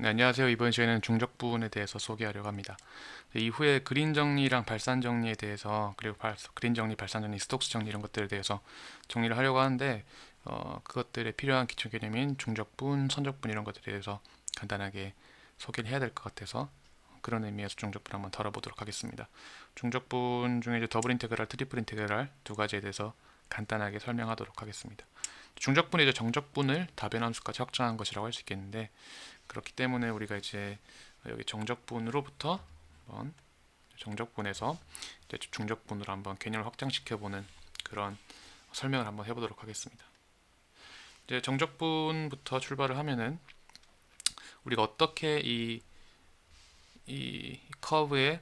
네, 안녕하세요. 이번 시간에는 중적분에 대해서 소개하려고 합니다. 네, 이후에 그린 정리랑 발산 정리에 대해서 그리고 발, 그린 정리, 발산 정리, 스톡스 정리 이런 것들에 대해서 정리를 하려고 하는데 어, 그것들에 필요한 기초 개념인 중적분, 선적분 이런 것들에 대해서 간단하게 소개를 해야 될 것 같아서 그런 의미에서 중적분 한번 다뤄보도록 하겠습니다. 중적분 중에 이제 더블 인테그랄, 트리플 인테그랄 두 가지에 대해서 간단하게 설명하도록 하겠습니다. 중적분이 이제 정적분을 다변함수까지 확장한 것이라고 할 수 있겠는데 그렇기 때문에 우리가 이제 여기 정적분으로부터 한번 정적분에서 이제 중적분으로 한번 개념을 확장시켜 보는 그런 설명을 한번 해보도록 하겠습니다. 이제 정적분부터 출발을 하면은 우리가 어떻게 이, 이 커브의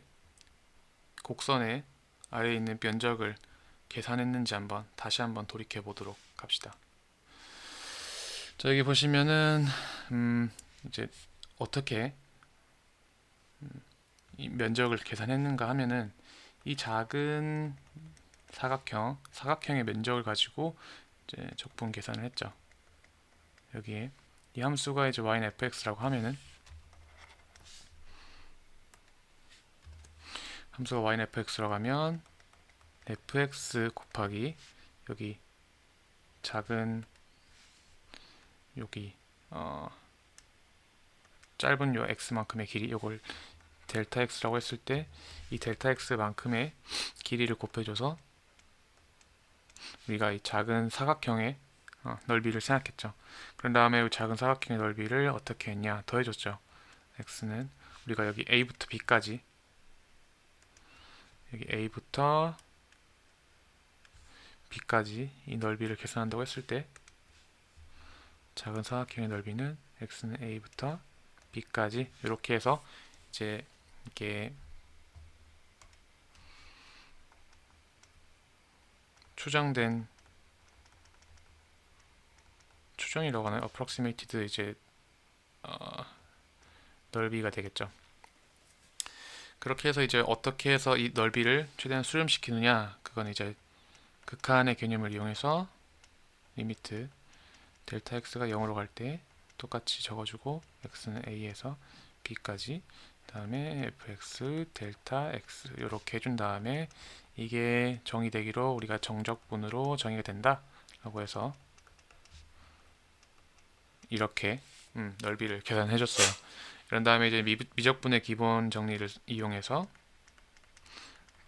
곡선의 아래에 있는 면적을 계산했는지 한번 다시 한번 돌이켜 보도록 합시다. 자 여기 보시면은 음, 이제 어떻게 음, 이 면적을 계산했는가 하면은 이 작은 사각형 사각형의 면적을 가지고 이제 적분 계산을 했죠. 여기에 이 함수가 이제 y는 fx라고 하면은 함수가 y는 fx라고 하면 fx 곱하기 여기 작은 여기 어 짧은 요 x만큼의 길이 요걸 델타 x라고 했을 때 이 델타 x만큼의 길이를 곱해줘서 우리가 이 작은 사각형의 어, 넓이를 생각했죠. 그런 다음에 이 작은 사각형의 넓이를 어떻게 했냐 더해줬죠. x는 우리가 여기 a부터 b까지 여기 a부터 b까지 이 넓이를 계산한다고 했을 때 작은 사각형의 넓이는 x는 a부터 b까지 이렇게 해서 이제 이게 추정된 추정이라고 하는 approximated 이제 어, 넓이가 되겠죠. 그렇게 해서 이제 어떻게 해서 이 넓이를 최대한 수렴시키느냐 그건 이제 극한의 개념을 이용해서 리미트 델타 x가 0으로 갈 때 똑같이 적어주고 x는 a에서 b까지 다음에 fx 델타 x 이렇게 해준 다음에 이게 정의되기로 우리가 정적분으로 정의가 된다 라고 해서 이렇게 음, 넓이를 계산해 줬어요. 이런 다음에 이제 미, 미적분의 기본 정리를 이용해서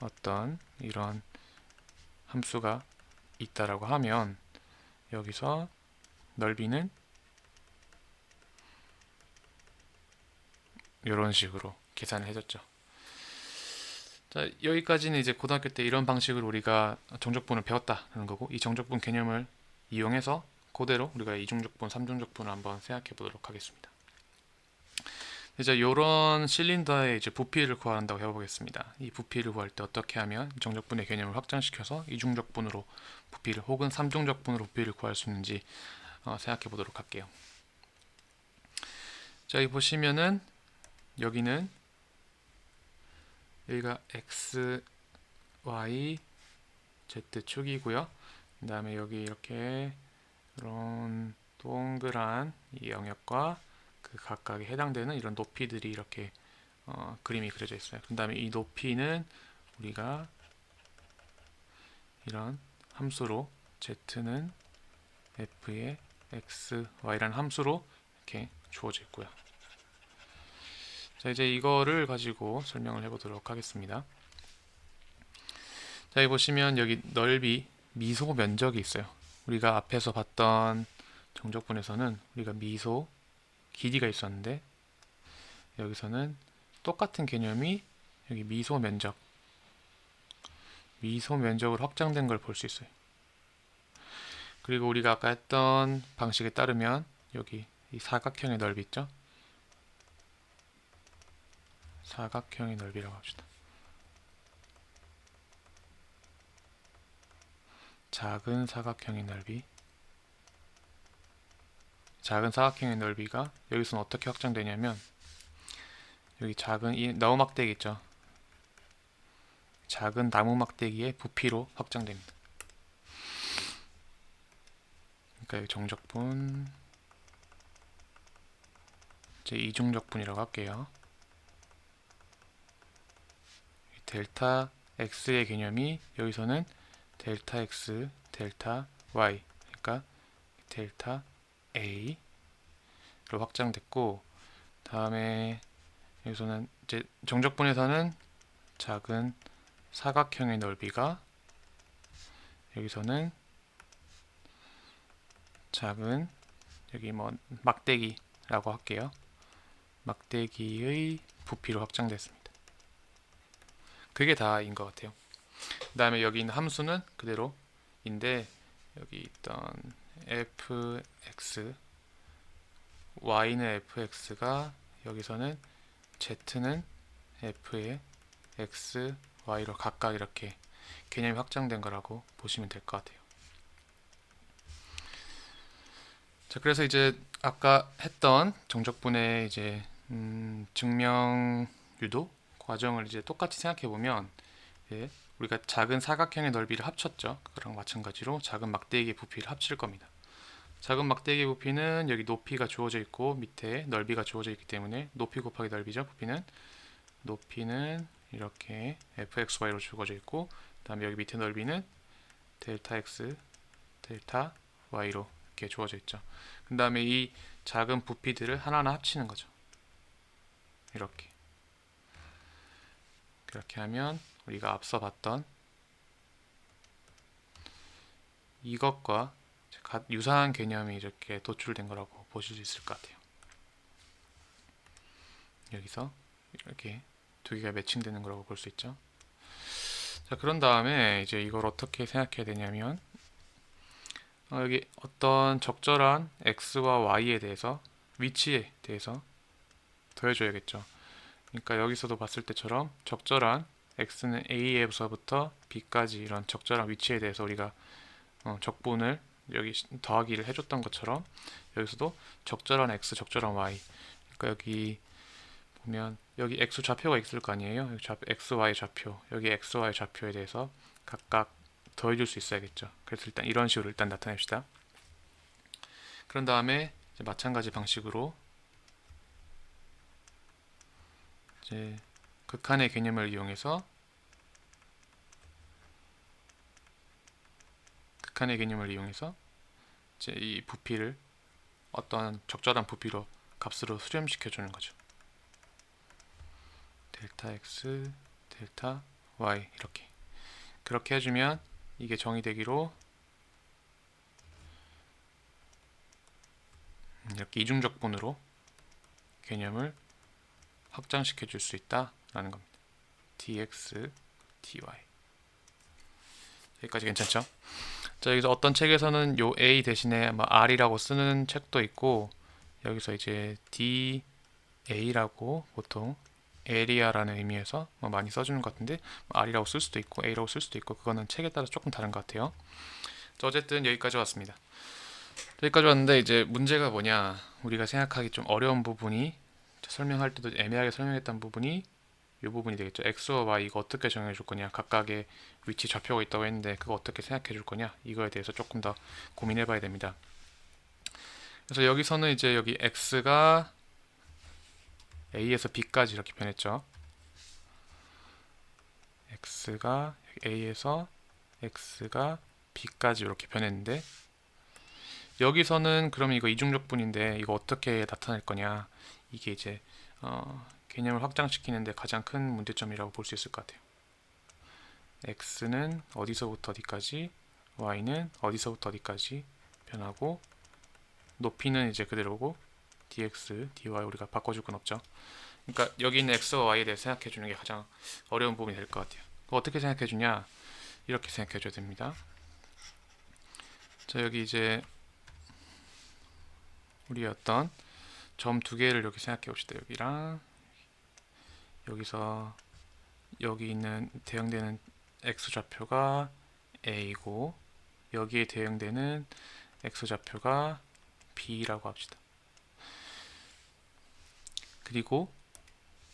어떤 이런 함수가 있다라고 하면 여기서 넓이는 이런 식으로 계산을 해줬죠. 자, 여기까지는 이제 고등학교 때 이런 방식으로 우리가 정적분을 배웠다는 거고 이 정적분 개념을 이용해서 그대로 우리가 이중적분, 삼중적분을 한번 생각해 보도록 하겠습니다. 이제 이런 실린더의 이제 부피를 구한다고 해보겠습니다. 이 부피를 구할 때 어떻게 하면 정적분의 개념을 확장시켜서 이중적분으로 부피를 혹은 삼중적분으로 부피를 구할 수 있는지 어, 생각해 보도록 할게요. 자, 여기 보시면은 여기는 여기가 x, y, z 축이고요. 그 다음에 여기 이렇게 이런 동그란 이 영역과 그 각각에 해당되는 이런 높이들이 이렇게 어, 그림이 그려져 있어요. 그 다음에 이 높이는 우리가 이런 함수로 z는 f의 x, y라는 함수로 이렇게 주어져 있고요. 자 이제 이거를 가지고 설명을 해보도록 하겠습니다. 자 여기 보시면 여기 넓이 미소 면적이 있어요. 우리가 앞에서 봤던 정적분에서는 우리가 미소 길이가 있었는데 여기서는 똑같은 개념이 여기 미소 면적 미소 면적으로 확장된 걸 볼 수 있어요. 그리고 우리가 아까 했던 방식에 따르면 여기 이 사각형의 넓이 있죠? 사각형의 넓이라고 합시다. 작은 사각형의 넓이 작은 사각형의 넓이가 여기서는 어떻게 확장되냐면 여기 작은 이 나무 막대기 있죠. 작은 나무 막대기의 부피로 확장됩니다. 그러니까 여기 정적분 이제 이중적분이라고 할게요. 델타 x의 개념이 여기서는 델타 x, 델타 y, 그러니까 델타 a로 확장됐고 다음에 여기서는 이제 정적분에서는 작은 사각형의 넓이가 여기서는 작은 여기 뭐 막대기라고 할게요. 막대기의 부피로 확장됐습니다. 그게 다인 것 같아요. 그 다음에 여기 있는 함수는 그대로 인데 여기 있던 fx y는 fx가 여기서는 z는 f의 x, y로 각각 이렇게 개념이 확장된 거라고 보시면 될 것 같아요. 자, 그래서 이제 아까 했던 정적분의 이제 음, 증명 유도 과정을 이제 똑같이 생각해 보면 예, 우리가 작은 사각형의 넓이를 합쳤죠. 그랑 마찬가지로 작은 막대기의 부피를 합칠 겁니다. 작은 막대기 부피는 여기 높이가 주어져 있고 밑에 넓이가 주어져 있기 때문에 높이 곱하기 넓이죠. 부피는 높이는 이렇게 fxy로 주어져 있고 그다음에 여기 밑에 넓이는 델타 x 델타 y로 이렇게 주어져 있죠. 그 다음에 이 작은 부피들을 하나하나 합치는 거죠. 이렇게 그렇게 하면 우리가 앞서 봤던 이것과 유사한 개념이 이렇게 도출된 거라고 보실 수 있을 것 같아요. 여기서 이렇게 두 개가 매칭되는 거라고 볼 수 있죠. 자, 그런 다음에 이제 이걸 어떻게 생각해야 되냐면 어, 여기 어떤 적절한 x와 y에 대해서 위치에 대해서 더해줘야겠죠. 그러니까 여기서도 봤을 때처럼 적절한 x는 a에서부터 b까지 이런 적절한 위치에 대해서 우리가 어, 적분을 여기 더하기를 해줬던 것처럼 여기서도 적절한 x, 적절한 y. 그러니까 여기 보면 여기 x 좌표가 있을 거 아니에요. 여기 좌표, x, y 좌표, 여기 x, y 좌표에 대해서 각각 더해줄 수 있어야겠죠. 그래서 일단 이런 식으로 일단 나타냅시다. 그런 다음에 마찬가지 방식으로 이제 극한의 개념을 이용해서 극한의 개념을 이용해서 이제 이 부피를 어떤 적절한 부피로 값으로 수렴시켜 주는 거죠. 델타 x, 델타 y 이렇게 그렇게 해주면 이게 정의되기로 이렇게 이중적분으로 개념을 확장시켜 줄 수 있다라는 겁니다. dx, dy 여기까지 괜찮죠? 자 여기서 어떤 책에서는 요 a 대신에 뭐 r이라고 쓰는 책도 있고 여기서 이제 da라고 보통 area라는 의미에서 뭐 많이 써주는 것 같은데 뭐 r이라고 쓸 수도 있고 a라고 쓸 수도 있고 그거는 책에 따라 조금 다른 것 같아요. 자, 어쨌든 여기까지 왔습니다. 여기까지 왔는데 이제 문제가 뭐냐 우리가 생각하기 좀 어려운 부분이 설명할 때도 애매하게 설명했던 부분이 이 부분이 되겠죠. x와 y 이거 어떻게 정해 줄 거냐 각각의 위치 좌표가 있다고 했는데 그거 어떻게 생각해 줄 거냐 이거에 대해서 조금 더 고민해 봐야 됩니다. 그래서 여기서는 이제 여기 x가 a에서 b까지 이렇게 변했죠. x가 a에서 x가 b까지 이렇게 변했는데 여기서는 그럼 이거 이중적분인데 이거 어떻게 나타낼 거냐 이게 이제 어, 개념을 확장시키는데 가장 큰 문제점이라고 볼 수 있을 것 같아요. x는 어디서부터 어디까지, y는 어디서부터 어디까지 변하고 높이는 이제 그대로고 dx, dy 우리가 바꿔줄 건 없죠. 그러니까 여기 있는 x와 y에 대해 생각해 주는 게 가장 어려운 부분이 될 것 같아요. 어떻게 생각해 주냐? 이렇게 생각해 줘야 됩니다. 자, 여기 이제 우리 어떤 점 두 개를 이렇게 생각해 봅시다. 여기랑 여기서 여기 있는 대응되는 x 좌표가 a이고 여기에 대응되는 x 좌표가 b라고 합시다. 그리고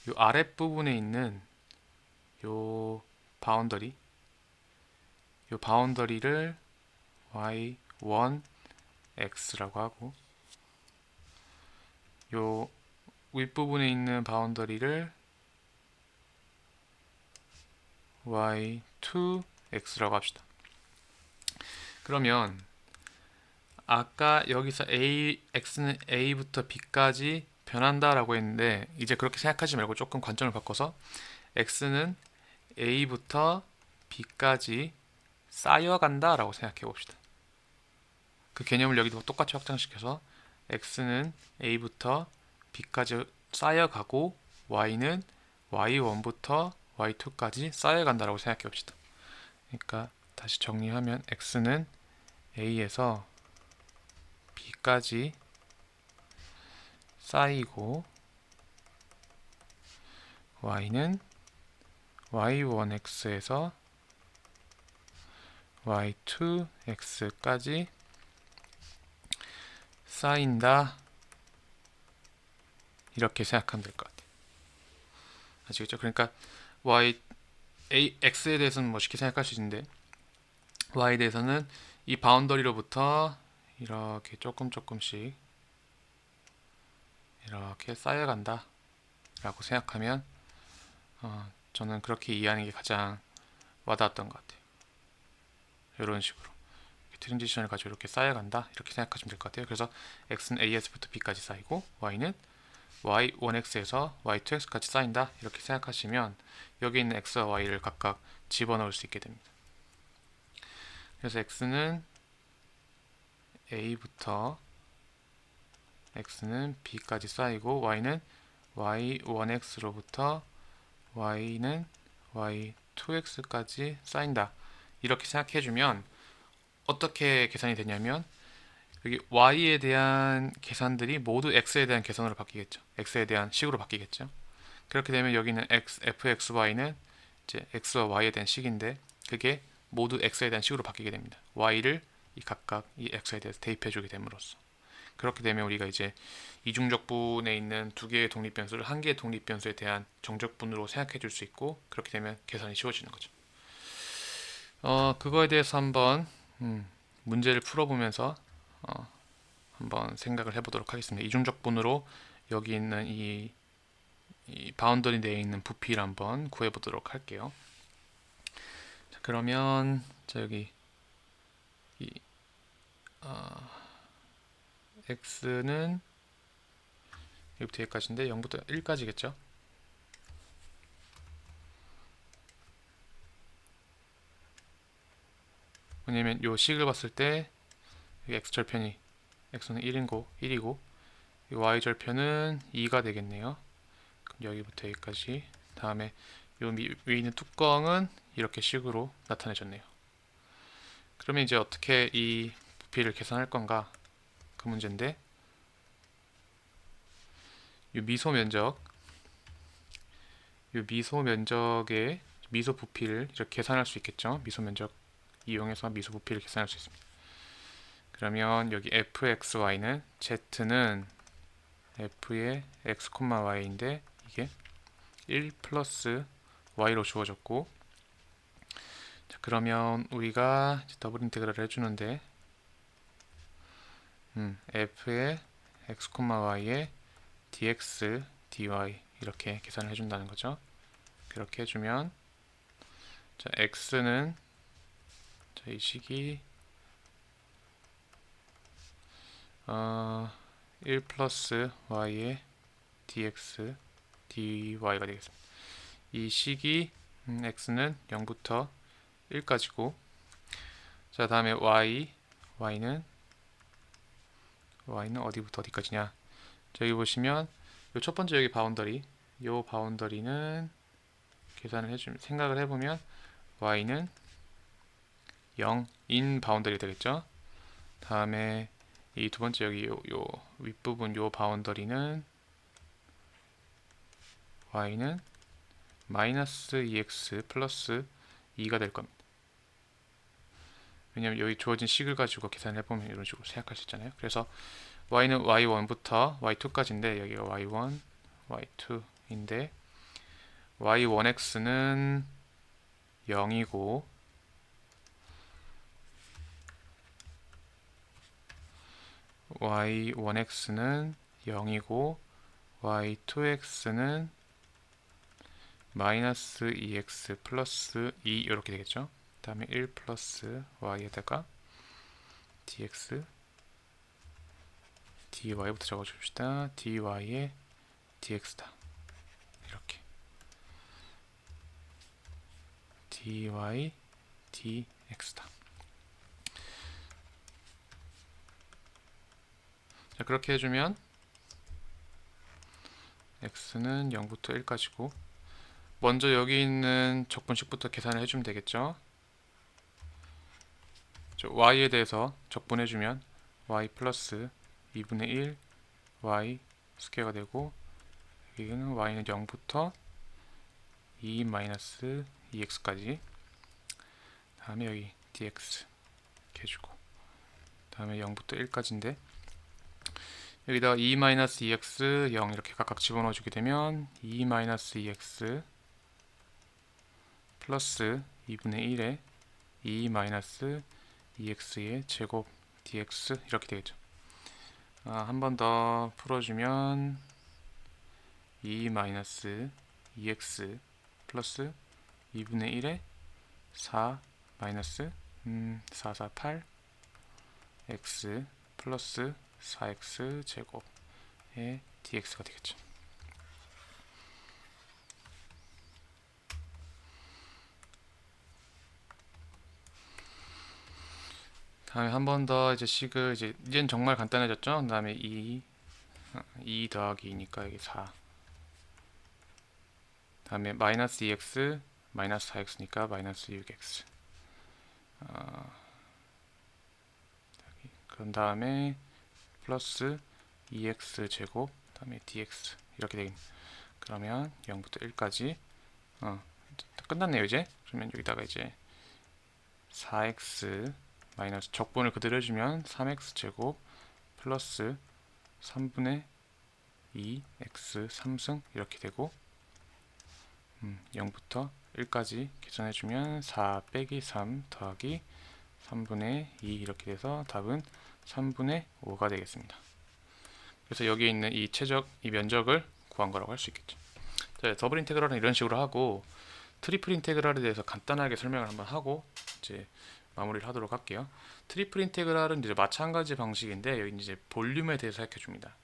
이 아랫부분에 있는 요 바운더리 요 바운더리를 y1 x라고 하고 요 윗부분에 있는 바운더리를 y2x라고 합시다. 그러면 아까 여기서 a x는 a부터 b까지 변한다라고 했는데 이제 그렇게 생각하지 말고 조금 관점을 바꿔서 x는 a부터 b까지 쌓여간다라고 생각해 봅시다. 그 개념을 여기도 똑같이 확장시켜서 x는 a부터 b까지 쌓여가고 y는 y1부터 y2까지 쌓여간다라고 생각해 봅시다. 그러니까 다시 정리하면 x는 a에서 b까지 쌓이고 y는 y1x에서 y2x까지 쌓인다 이렇게 생각하면 될 것 같아요. 아시겠죠? 그러니까 y a x에 대해서는 뭐 쉽게 생각할 수 있는데 y에 대해서는 이 바운더리로부터 이렇게 조금 조금씩 이렇게 쌓여간다 라고 생각하면 어, 저는 그렇게 이해하는 게 가장 와닿았던 것 같아요. 이런 식으로 트랜지션을 가지고 이렇게 쌓여간다 이렇게 생각하시면 될 것 같아요. 그래서 x는 as부터 b까지 쌓이고 y는 y1x에서 y2x까지 쌓인다 이렇게 생각하시면 여기 있는 x와 y를 각각 집어넣을 수 있게 됩니다. 그래서 x는 a부터 x는 b까지 쌓이고 y는 y1x로부터 y는 y2x까지 쌓인다. 이렇게 생각해주면 어떻게 계산이 되냐면 여기 y에 대한 계산들이 모두 x에 대한 계산으로 바뀌겠죠. x에 대한 식으로 바뀌겠죠. 그렇게 되면 여기는 x, fxy는 이제 x와 y에 대한 식인데 그게 모두 x에 대한 식으로 바뀌게 됩니다. y를 이 각각 이 x에 대해서 대입해 주게 됨으로써 그렇게 되면 우리가 이제 이중적분에 있는 두 개의 독립변수를 한 개의 독립변수에 대한 정적분으로 생각해 줄 수 있고 그렇게 되면 계산이 쉬워지는 거죠. 어, 그거에 대해서 한번 음, 문제를 풀어보면서 어, 한번 생각을 해보도록 하겠습니다. 이중적분으로 여기 있는 이, 이 바운더리 내에 있는 부피를 한번 구해보도록 할게요. 자, 그러면 자 여기 이 어, x는 여기부터 여기까지인데 0부터 1까지겠죠? 왜냐면 요 식을 봤을 때 여기 x절편이 x는 1인고 1이고 y절편은 2가 되겠네요. 그럼 여기부터 여기까지 다음에 요 위에 있는 뚜껑은 이렇게 식으로 나타내졌네요. 그러면 이제 어떻게 이 부피를 계산할 건가 그 문제인데 이 미소 면적 이 미소 면적의 미소 부피를 이렇게 계산할 수 있겠죠. 미소 면적 이용해서 미소 부피를 계산할 수 있습니다. 그러면 여기 fxy는 z는 f의 x, y인데 이게 1 플러스 y로 주어졌고 자, 그러면 우리가 더블 인테그랄을 해주는데 음, f의 x, y의 dx, dy 이렇게 계산을 해준다는 거죠. 그렇게 해주면 자, x는 자, 이 식이 어, 1 플러스 y의 dx, dy가 되겠습니다. 이 식이 음, x는 0부터 1까지고 자 다음에 y, y는 y는 어디부터 어디까지냐 자, 여기 보시면 첫 번째 여기 바운더리 요 바운더리는 계산을 해주면 생각을 해보면 y는 0 인 바운더리 되겠죠 다음에 이 두 번째 여기 요, 요 윗부분 요 바운더리는 y는 마이너스 2x 플러스 2가 될 겁니다. 왜냐면 여기 주어진 식을 가지고 계산을 해보면 이런 식으로 생각할 수 있잖아요. 그래서 y는 y1부터 y2까지인데 여기가 y1, y2인데 y1x는 0이고 y1x는 0이고 y2x는 마이너스 2x 플러스 2 이렇게 되겠죠. 다음에 1 플러스 y에다가 dx dy부터 적어줍시다. dy의 dx다. 이렇게 dy dx다. 자 그렇게 해주면 x는 0부터 1까지고 먼저 여기 있는 적분식부터 계산을 해주면 되겠죠. 저 y에 대해서 적분해주면 y 플러스 2분의 1 y 스퀘어가 되고 여기는 y는 0부터 2 마이너스 2x까지 다음에 여기 dx 이렇게 해주고 다음에 0부터 1까지인데 여기다가 2 마이너스 2x 0 이렇게 각각 집어넣어 주게 되면 2 마이너스 2x 플러스 2분의 1에 2 마이너스 2x의 제곱 dx 이렇게 되겠죠. 아, 한 번 더 풀어주면 2 마이너스 2x 플러스 2분의 1에 4 마이너스 음, 4, 4, 8 x 플러스 4x 제곱의 dx가 되겠죠. 다음에 한 번 더 이제 식을 이제 이제는 정말 간단해졌죠. 그 다음에 2 2 더하기 2니까 여기 4 다음에 마이너스 2x 마이너스 4x니까 마이너스 6x 어. 그런 다음에 플러스 2x 제곱 다음에 dx 이렇게 되긴 그러면 0부터 1까지 어, 끝났네요 이제. 그러면 여기다가 이제 4x 마이너스 적분을 그대로 해주면 3x 제곱 플러스 3분의 2x 3승 이렇게 되고 음, 0부터 1까지 계산해주면 4 빼기 3 더하기 3분의 2 이렇게 돼서 답은 3분의 5가 되겠습니다. 그래서 여기에 있는 이 최적, 이 면적을 구한 거라고 할 수 있겠죠. 자, 더블 인테그랄은 이런 식으로 하고 트리플 인테그랄에 대해서 간단하게 설명을 한번 하고 이제 마무리를 하도록 할게요. 트리플 인테그랄은 이제 마찬가지 방식인데 여기 이제 볼륨에 대해서 생각해 줍니다.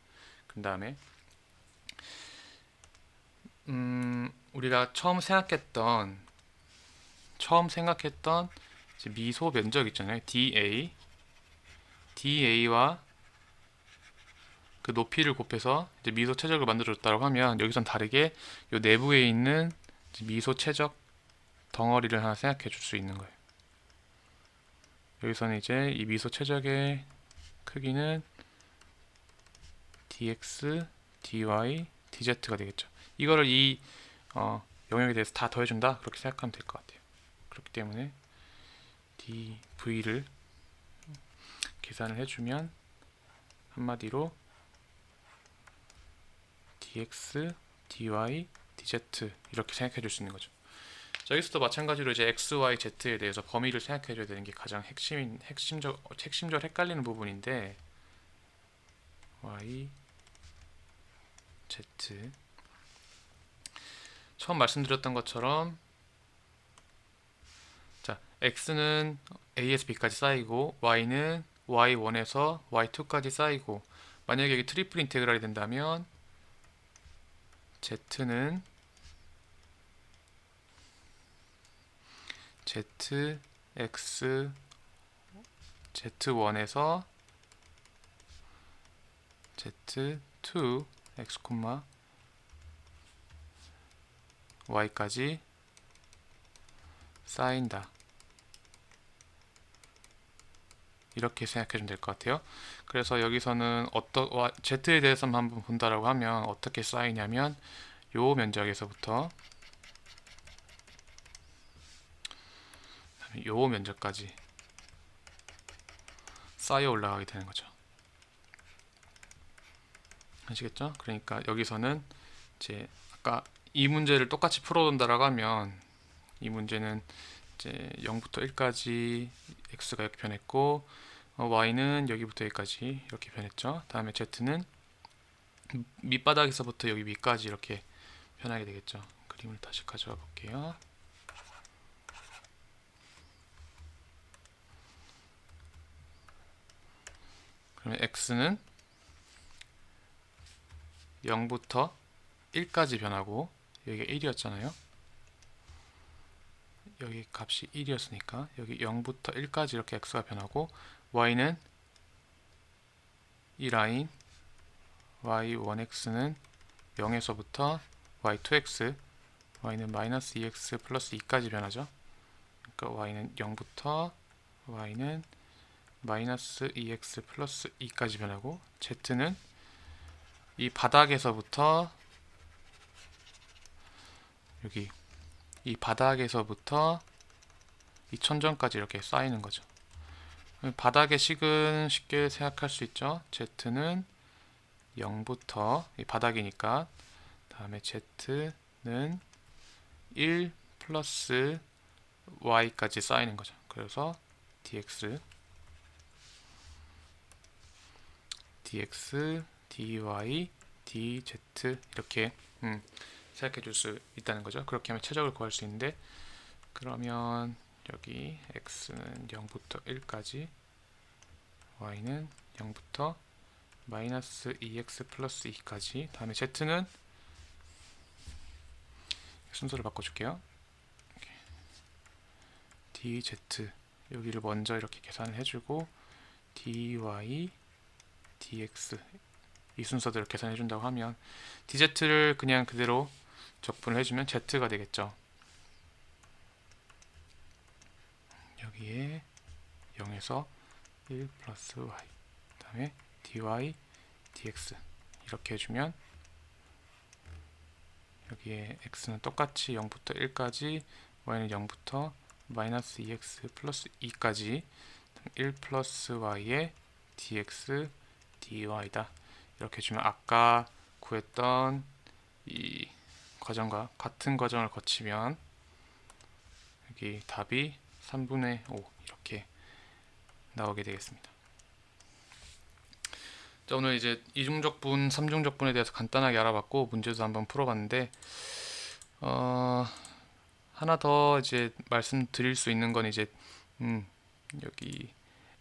그 다음에 음, 우리가 처음 생각했던 처음 생각했던 미소 면적 있잖아요. dA dA와 그 높이를 곱해서 이제 미소 최적을 만들어줬다고 하면 여기선 다르게 이 내부에 있는 미소 최적 덩어리를 하나 생각해 줄 수 있는 거예요. 여기서는 이제 이 미소 최적의 크기는 dx, dy, dz가 되겠죠. 이거를 이 어, 영역에 대해서 다 더해준다 그렇게 생각하면 될 것 같아요. 그렇기 때문에 dv를 계산을 해주면 한마디로 dx, dy, dz 이렇게 생각해 줄 수 있는 거죠. 자, 여기서도 마찬가지로 이제 x, y, z에 대해서 범위를 생각해 줘야 되는 게 가장 핵심인 핵심적 핵심적으로 헷갈리는 부분인데 y, z 처음 말씀드렸던 것처럼 자, x는 a에서 b까지 쌓이고 y는 y1에서 y2까지 쌓이고 만약에 여기 트리플 인테그랄이 된다면 z는 z x z1에서 z2 x, y까지 쌓인다. 이렇게 생각해주면 될 것 같아요. 그래서 여기서는 어떠 z에 대해서만 한번 본다라고 하면 어떻게 쌓이냐면 요 면적에서부터 요 면적까지 쌓여 올라가게 되는 거죠. 아시겠죠? 그러니까 여기서는 이제 아까 이 문제를 똑같이 풀어본다라고 하면 이 문제는 이제 0부터 1까지 x가 이렇게 변했고 어, y는 여기부터 여기까지 이렇게 변했죠. 다음에 z는 밑바닥에서부터 여기 위까지 이렇게 변하게 되겠죠. 그림을 다시 가져와 볼게요. 그러면 x는 0부터 1까지 변하고 여기가 1이었잖아요. 여기 값이 1이었으니까 여기 0부터 1까지 이렇게 x가 변하고 y는 이 라인 y1x는 0에서부터 y2x y는 마이너스 2x 플러스 2까지 변하죠. 그러니까 y는 0부터 y는 마이너스 2x 플러스 2까지 변하고 z는 이 바닥에서부터 여기 이 바닥에서부터 이 천정까지 이렇게 쌓이는 거죠. 바닥의 식은 쉽게 생각할 수 있죠. z는 0부터 이 바닥이니까 다음에 z는 1 플러스 y까지 쌓이는 거죠. 그래서 dx dx dy dz 이렇게 음, 생각해 줄 수 있다는 거죠. 그렇게 하면 최적을 구할 수 있는데 그러면 여기 x는 0부터 1까지 y는 0부터 마이너스 2x 플러스 2까지 다음에 z는 순서를 바꿔줄게요. dz 여기를 먼저 이렇게 계산을 해주고 dy dx 이 순서대로 계산해 준다고 하면 dz를 그냥 그대로 적분을 해주면 z가 되겠죠. 여기에 0에서 1 플러스 y 그 다음에 dy dx 이렇게 해주면 여기에 x는 똑같이 0부터 1까지 y는 0부터 마이너스 2x 플러스 2까지 1 플러스 y의 dx dy다 이렇게 주면 아까 구했던 이 과정과 같은 과정을 거치면 여기 답이 3분의 5 이렇게 나오게 되겠습니다. 자, 오늘 이제 이중적분, 삼중적분에 대해서 간단하게 알아봤고 문제도 한번 풀어봤는데 어, 하나 더 이제 말씀드릴 수 있는 건 이제 음, 여기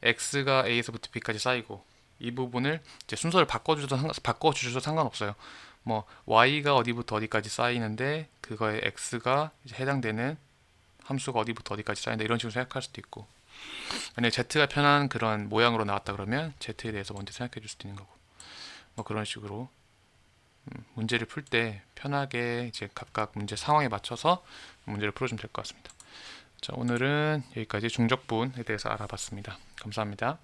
x가 a에서부터 b까지 쌓이고 이 부분을 이제 순서를 바꿔주셔도 바꿔주셔도 상관없어요. 뭐 y가 어디부터 어디까지 쌓이는데 그거에 x가 해당되는 함수가 어디부터 어디까지 쌓인다 이런 식으로 생각할 수도 있고 만약에 z가 편한 그런 모양으로 나왔다 그러면 z에 대해서 먼저 생각해 줄 수도 있는 거고 뭐 그런 식으로 음, 문제를 풀 때 편하게 이제 각각 문제 상황에 맞춰서 문제를 풀어주면 될 것 같습니다. 자 오늘은 여기까지 중적분에 대해서 알아봤습니다. 감사합니다.